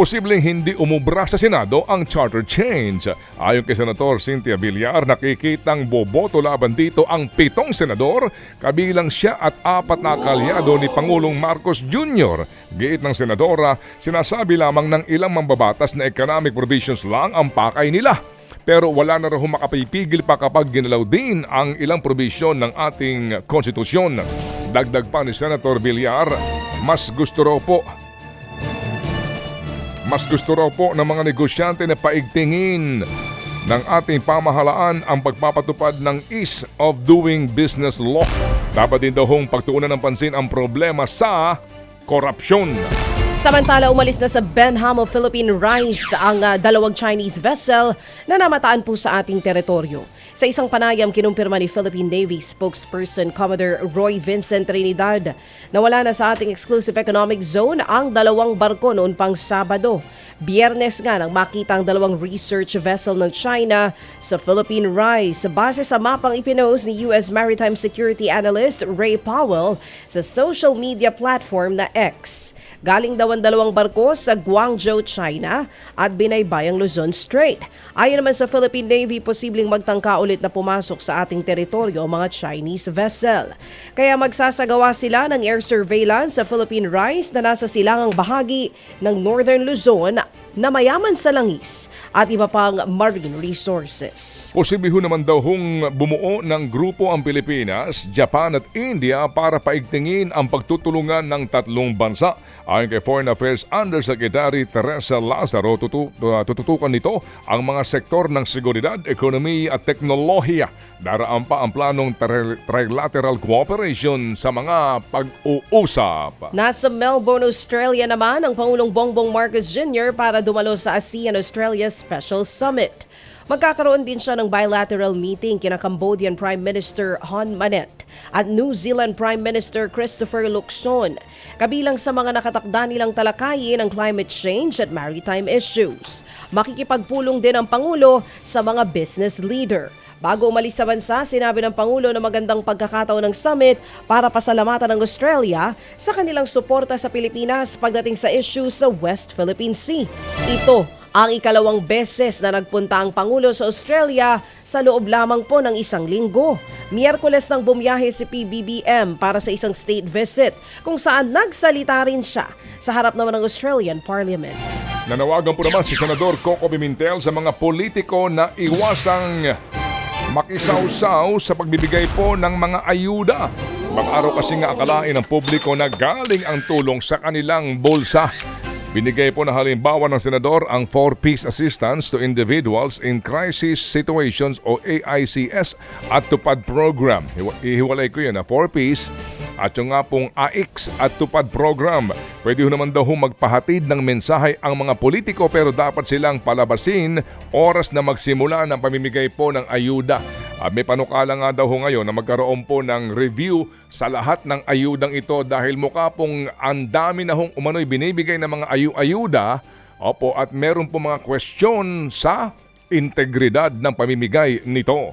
posibleng hindi umubra sa Senado ang charter change. Ayon kay Senator Cynthia Villar, nakikitang boboto laban dito ang pitong senador, kabilang siya at apat na kalyado ni Pangulong Marcos Jr. Giit ng senadora, sinasabi lamang ng ilang mambabatas na economic provisions lang ang pakay nila. Pero wala na raw makapipigil pa kapag ginalaw din ang ilang probisyon ng ating konstitusyon. Dagdag pa ni Senator Villar, mas gusto raw po mas gusto raw po ng mga negosyante na paigtingin ng ating pamahalaan ang pagpapatupad ng Ease of Doing Business Law. Dapat din daw hong pagtuunan ng pansin ang problema sa korupsyon. Samantala, umalis na sa Benhamo Philippine Rice ang ah, dalawang Chinese vessel na namataan po sa ating teritoryo. Sa isang panayam, kinumpirma ni Philippine Navy spokesperson Commodore Roy Vincent Trinidad na wala na sa ating exclusive economic zone ang dalawang barko noon pang Sabado. Biyernes nga nang makita ang dalawang research vessel ng China sa Philippine Rice base sa mapang ipinost ni US Maritime Security Analyst Ray Powell sa social media platform na X. Galing daw ang dalawang barko sa Guangzhou, China at binaybayang Luzon Strait. Ayon naman sa Philippine Navy, posibleng magtangka ulit na pumasok sa ating teritoryo ang mga Chinese vessel. Kaya magsasagawa sila ng air surveillance sa Philippine Rice na nasa silangang bahagi ng Northern Luzon na mayaman sa langis at iba pang marine resources. Posible ho naman daw hong bumuo ng grupo ang Pilipinas, Japan at India para paigtingin ang pagtutulungan ng tatlong bansa. Ayon kay Foreign Affairs Undersecretary Teresa Lazaro, tutu- uh, tututukan nito ang mga sektor ng seguridad, ekonomiya at teknolohiya. Daraan pa ang planong tri- trilateral cooperation sa mga pag-uusap. Nasa Melbourne, Australia naman ang Pangulong Bongbong Marcos Jr. para dumalo sa ASEAN-Australia Special Summit. Magkakaroon din siya ng bilateral meeting kina Cambodian Prime Minister Hun Manet at New Zealand Prime Minister Christopher Luxon. Kabilang sa mga nakatakda nilang talakayin ang climate change at maritime issues. Makikipagpulong din ang Pangulo sa mga business leader. Bago umalis sa bansa, sinabi ng Pangulo na magandang pagkakataon ng summit para pasalamatan ng Australia sa kanilang suporta sa Pilipinas pagdating sa issue sa West Philippine Sea. Ito ang ikalawang beses na nagpunta ang Pangulo sa Australia sa loob lamang po ng isang linggo. Miyerkules nang bumiyahe si PBBM para sa isang state visit kung saan nagsalita rin siya sa harap naman ng Australian Parliament. Nanawagan po naman si Senador Coco Pimentel sa mga politiko na iwasang makisawsaw sa pagbibigay po ng mga ayuda. Mag-araw kasi nga akalain ng publiko na galing ang tulong sa kanilang bulsa. Binigay po na halimbawa ng senador ang 4-piece assistance to individuals in crisis situations o AICS at tupad program. Hiwa- Ihiwalay ko yun na 4-piece at yung nga pong AIX at tupad program. Pwede ho naman daw ho magpahatid ng mensahe ang mga politiko pero dapat silang palabasin oras na magsimula ng pamimigay po ng ayuda. At may panukala nga daw ngayon na magkaroon po ng review sa lahat ng ayudang ito dahil mukha pong ang dami na hong umano'y binibigay ng mga ayu-ayuda Opo, at meron po mga question sa integridad ng pamimigay nito.